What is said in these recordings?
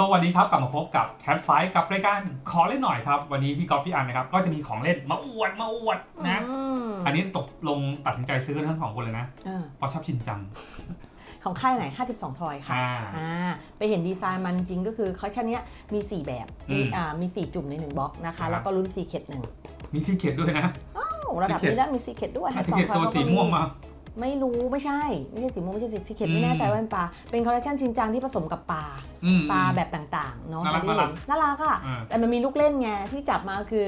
สวัสดีครับกลับมาพบกับ Cat f i กับรายการขอเล่นหน่อยครับ วันนี้พี่ก๊อฟพี่อันนะครับ ก็จะมีของเล่นมาอวดมาอวดนะอืมอันนี้ตกลงตัดสินใจซื้อกันทั้งสองคนเลยนะเออเพราะชอบชินจัง ของค่ายไหน 52 ทอยค่ะอ่าอ่าไปเห็นดีไซน์มันจริงก็คือเขาชั้นเนี้ยมี 4 แบบมีอืมอ่ามี4จุ่มใน 1บล็อกนะครัคะบแล้วก็รุ่นซีเคดหนึ่งมีซีเค็ดด้วยนะโอ้ระดับ Secret นี้แล้วมีซีเคดด้วยซี52เค็ดตัวเขาก็สีม่วงมา ไม่รู้ไม่ใช่ ไม่ใช่สีม่วงไม่ใช่ซีเคดอืมไม่แน่ใจว่าเป็นปลาเป็นคอลเลคชันจริงจังที่ผสมกับปลาอืมปลาแบบต่างๆเนาะน่ารัจะกได้เห็นน่ารักอะอ่า แต่มันมีลูกเล่นไงที่จับมาคือ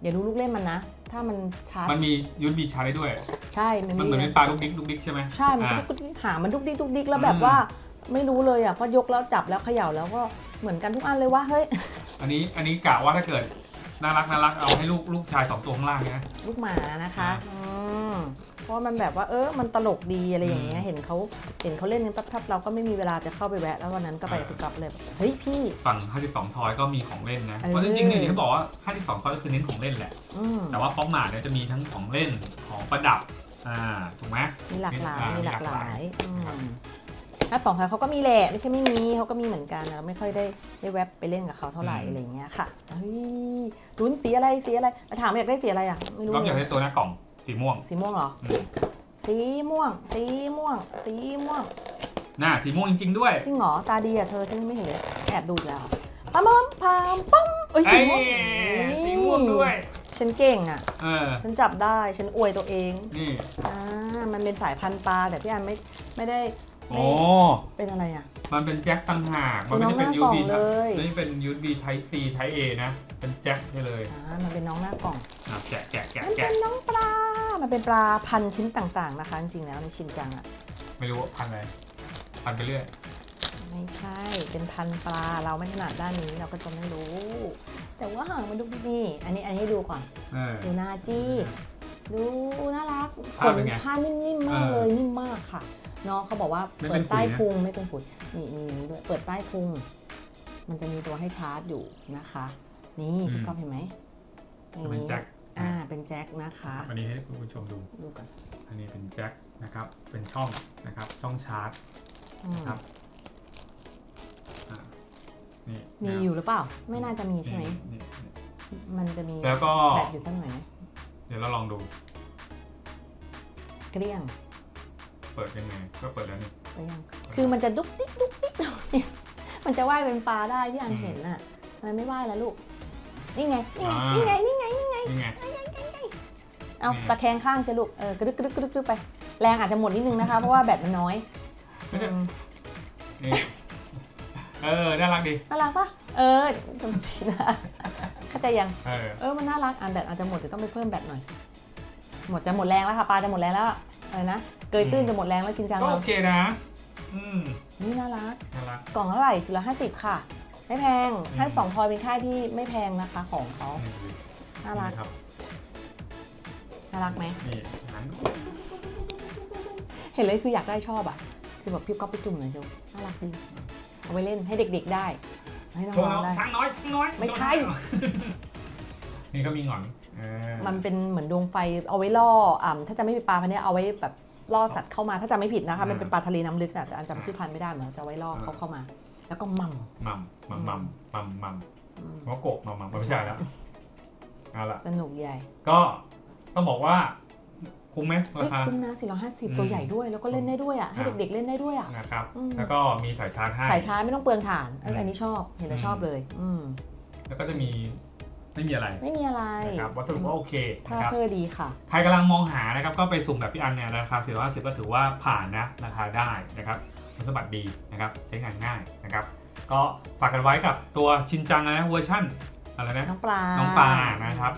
เดี๋ยวดูลูกเล่นมันนะ ถ้ามันชาร์จมันมียูนบีชาร์จได้ด้วย ใช่มันมันมีเหมือนเป็นปลาลูกดิ๊กลูกดิ๊กใช่ไหมใช่มันอ่า ดุกดิกหามันดุกดิกดุกดิกแล้วอืมแบบว่าไม่รู้เลยอะเพราะยกแล้วจับแล้วเขย่าแล้วก็เหมือนกันทุกอันเลยว่าเฮ้ยอันนี้อันนี้กะว่าถ้าเกิดน่ารักน่ารักเอาให้ลูกลูกชายสองตัวข้างล่างนะ ลูกหมานะคะอ่าอืมเพ ราะมันแบบว่าเออมันตลกดีอะไรอย่างเงี้ยอืมเห็นเขาเห็นเขาเล่นกันแป๊บๆเราก็ไม่มีเวลาจะเข้าไปแวะ แล้ววันนั้นก็ไปอ่ากับพี่ก๊อฟเลยแบบเฮ้ยพี่ ฝั่ง 52 ทอยก็มีของเล่นนะ เออ เพราะจริงๆเนี่ยที่เขาบอกว่า 52 ทอยก็คือเน้นของเล่นแหละ อืมแต่ว่าป๊อปมาร์ทเนี่ยจะมีทั้งของเล่น ของประดับ อ่า ถูกไหม มีหลากหลายอ่ามีมีหลากหหลากหลาลายยอืครับมถ้าสองทอยเขาก็มีแหละไม่ใช่ไม่มีเขาก็มีเหมือนกันเราไม่ค่อยได้ได้แวบไปเล่นกับเขาเท่าไหร่อะไรอย่างเงี้ยค่ะเฮ้ยลุ้นสีอะไรสีอะไรถามอยากได้สีอะไรอะไม่รู้ก็อยากเลยได้ตัวหน้ากล่อง สีม่วงสีม่วงเหรอ อืมสีม่วง สีม่วง สีม่วงหน้าสีม่วงจริง ๆ ด้วยจริงเหรอ ตาดีอะเธอฉันไม่เห็นเลยแอบดูอีกแล้วปั๊มปั๊มปั๊มปั๊มเอ้ยสีเอ้ยม่วงสีม่วงด้วย ฉันเก่งอะ เออ ฉันจับได้ ฉันอวยตัวเองนี่อ่ามันเป็นสายพันธุ์ปลาแต่พี่อันไม่ไม่ได้โอ้เป็นอะไรอะ มันเป็นแจ็คตั้งหาก มันไม่ได้เป็น น้องห USB น้ากล่องเลย นี่เป็น USB Type C Type A นะ เป็นแจ็คได้เลยอ่ามันเป็นน้องหน้ากล่อง อะแกะแกะแกะมันแกะเป็นน้องปลา มันเป็นปลาพันธุ์ชิ้นต่างๆนะคะ จริงๆแล้วในชินจังอะไม่รู้ว่าพันอะไรพันไปเรื่อยไม่ใช่เป็นพันธุ์ปลาเราไม่ถนัดด้านนี้เราก็จะไม่รู้ แต่ว่าหางมันดูดีๆอันนี้อันนี้ให้ดูก่อน เออ ดูหน้าจี้ ดูน่ารักขผ้านเป็นไงผ้านิ่มๆมากเออเลยนิ่มมากค่ะ น้องเขาบอกว่าไม่เปิเป็นดใต้ขุยนะพุงไม่เป็นขุยนี่มีอย่างนี้ด้วยเปิดใต้พุงมันจะมีตัวให้ชาร์จอยู่นะคะ นี่พี่ก๊อฟเห็นไหมอย่างเป็นแจ็ค อ่าเป็นแจ็คนะคะอันนี้ให้คุณผู้ชมดูดูกันอันนี้เป็นแจ็คนะครับ เป็นช่องนะครับ ช่องชาร์จอืมครับอ่านี่มีอยู่หรือเปล่า ไม่น่าจะมีใช่ไหมนี่นี่มันจะมีแล้วก็แบตอยู่สักหน่อยไหมเดี๋ยวเราลองดู เกลี้ยง เปิดยังไงก็เปิดแล้วนี่เกลี้ยงคือมันจะดุ๊กดิ๊กดุ๊กดิ๊กเนี่ยมันจะว่ายเป็นปลาได้ที่อันอืมเห็นน่ะมันไม่ว่ายแล้วลูกนี่ไงนี่ไงอ่านี่นี่ไงนี่ไงนี่ไง เอานี่ตะแคงข้างจะลูกเออกระดึกกระดึกกระดึกกระดึกไป แรงอาจจะหมดนิดนึงนะคะ เพราะว่าแบตมันน้อยไม่ได้อืมนี่เออ น่ารักดี น่ารักปะเออจำจีนะเข้าใจยัง เออ เออ มันน่ารักอ่านแบตอาจจะหมดเดี๋ยวต้องไปเพิ่มแบตหน่อย หมดจะหมดแรงแล้วค่ะปลาจะหมดแรงแล้วอะไรนะ เกยตื้นจะหมดแรงแล้วจริงจังก็เราโอเคนะ อืม นี่น่ารัก น่ารัก กล่องเท่าไหร่สี่ร้อยห้าสิบค่ะ ไม่แพงอืม ให้สองทอยเป็นค่ายที่ไม่แพงนะคะของเขานี่ดูดิน่ารัก ครับ น่ารักไหม นี่หันเห็นเลยคืออยากได้ชอบอะ คือแบบพี่ก๊อฟไปจุ่มหน่อยดูน่ารักดีเอาไปเล่นให้เด็กๆได้ ให้น้โชว์องๆได้ ช้างน้อยช้างน้อยไม่ใช่ นี่ก็มีหงอนเออมันเป็นเหมือนดวงไฟเอาไว้ล่ออ่าถ้าจะไม่มีปลาพันธุ์เนี้ยเอาไว้แบบล่อสัตว์เข้ามาถ้าจำไม่ผิดนะคะมันเป็นปลาทะเลน้ำลึกนะแต่อันจำชื่อพันธุ์ไม่ได้เหมือนจะไว้ล่อเขาเข้ามา แล้วก็หมั่มมัมมัมมัมมัมมัมอืมหัวโกบมัมมัมไม่ใช่แล้วเอาละสนุกใหญ่ก็ ต้องบอกว่าคุ้มไหมราเฮ้ยคา คุ้มนะอืม450 ตัวใหญ่ด้วย แล้วก็เล่นได้ด้วยอะ ให้อ่าเด็กๆเล่นได้ด้วยอะ นะครับอืมแล้วก็มีสายชาร์จให้ สายชาร์จไม่ต้องเปลืองถ่าน อันอืมอันนี้ชอบ เห็นแล้วอืมชอบเลย อืมแล้วก็จะมีไม่มีอะไร ไม่มีอะไรนะครับวัสดุก็โอเคผ้านะครับเพื่อดีค่ะ ใครกำลังมองหานะครับก็ไปสุ่มแบบพี่อันเนี่ยราคา450ก็ถือว่าผ่านนะราคาได้นะครับคุณสมบัติดีนะครับใช้งานง่ายนะครับก็ฝากกันไว้กับตัวชินจังนะเวอร์ชั่น อะไรนะน้องปลา น้องปลานะครับ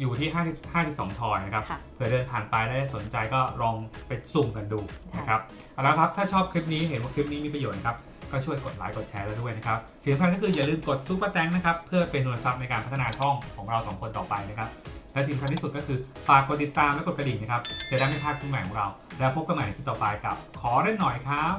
อยู่ที่50 52ทอยนะครับค่ะเผื่อเดินผ่านไปได้สนใจก็ลองไปสุ่มกันดูนะครับเอาละครับถ้าชอบคลิปนี้เห็นว่าคลิปนี้มีประโยชน์นะครับก็ช่วยกดไลค์กดแชร์แล้วด้วยนะครับสิ่งสำคัญก็คืออย่าลืมกดซุปเปอร์แตงนะครับเพื่อเป็นทุนทรัพย์ในการพัฒนาช่องของเราสองคนต่อไปนะครับและที่สำคัญที่สุดก็คือฝากกดติดตามและกดกระดิ่งนะครับจะได้ไม่พลาดคลิปใหม่ของเรา แล้วพบกันใหม่ในคลิปต่อไปกับขอได้หน่อยครับ